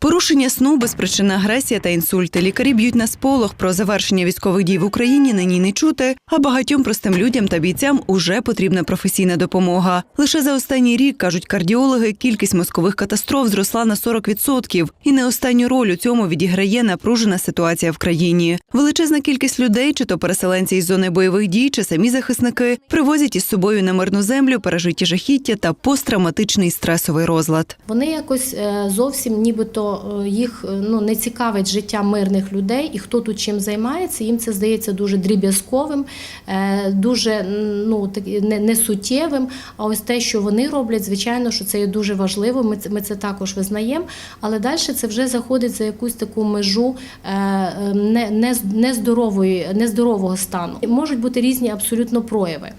Порушення сну, безпричинна агресія та інсульти. Лікарі б'ють на сполох. Про завершення військових дій в Україні нині не чути. А багатьом простим людям та бійцям уже потрібна професійна допомога. Лише за останній рік кажуть кардіологи, кількість мозкових катастроф зросла на 40%. І не останню роль у цьому відіграє напружена ситуація в країні. Величезна кількість людей, чи то переселенці із зони бойових дій, чи самі захисники, привозять із собою на мирну землю пережиті жахіття та посттравматичний стресовий розлад. Вони якось е, зовсім нібито е, їх е, ну, не цікавить життя мирних людей і хто тут чим займається. Їм це здається дуже дріб'язковим, е, дуже ну, несуттєвим. А ось те, що вони роблять, звичайно, що це є дуже важливо. Ми це, також визнаємо. Але далі це вже заходить за якусь таку межу не, не, нездорової, нездорового стану. Можуть бути різні абсолютно прояви.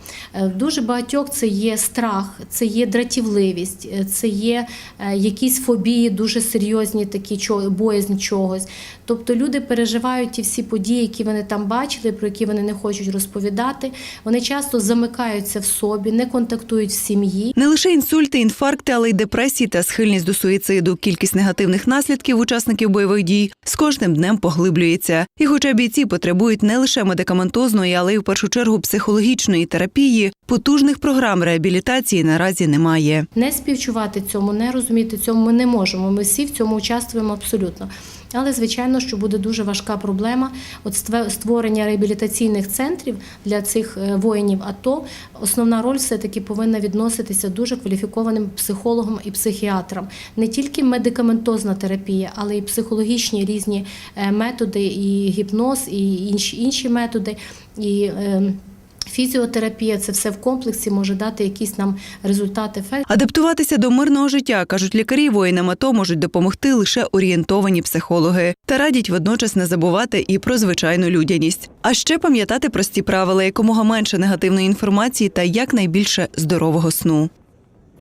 Дуже багатьох це є страх, це є дратівливість, це є якісь фобії, дуже серйозні такі чо- боязнь чогось. Тобто люди переживають ті всі події, які вони там бачили, про які вони не хочуть розповідати. Вони часто замикаються в собі, не контактують в сім'ї. Не лише інсульти, інфаркти, але й депресії та схильність до суїциду. Кількість негативних наслідків учасників бойових дій з кожним днем поглиблюється. І хоча бійці потребують не лише медикаментозної, але й в першу чергу психологічної терапії, потужних програм реабілітації наразі немає. Не співчувати цьому, не розуміти цьому ми не можемо. Ми всі в цьому участвуємо абсолютно. Але звичайно, що буде дуже важка проблема. От створення реабілітаційних центрів для цих е, воїнів. АТО основна роль все таки повинна відноситися дуже кваліфікованим психологам і психіатрам. Не тільки медикаментозна терапія, але й психологічні різні е, методи, і гіпноз, і інші інші методи. І е, Фізіотерапія це все в комплексі може дати якісь нам результати. ефект. Адаптуватися до мирного життя, кажуть лікарі, воїнам АТО можуть допомогти лише орієнтовані психологи. Та радять водночас не забувати і про звичайну людяність. А ще пам'ятати прості правила, якомога менше негативної інформації та якнайбільше здорового сну.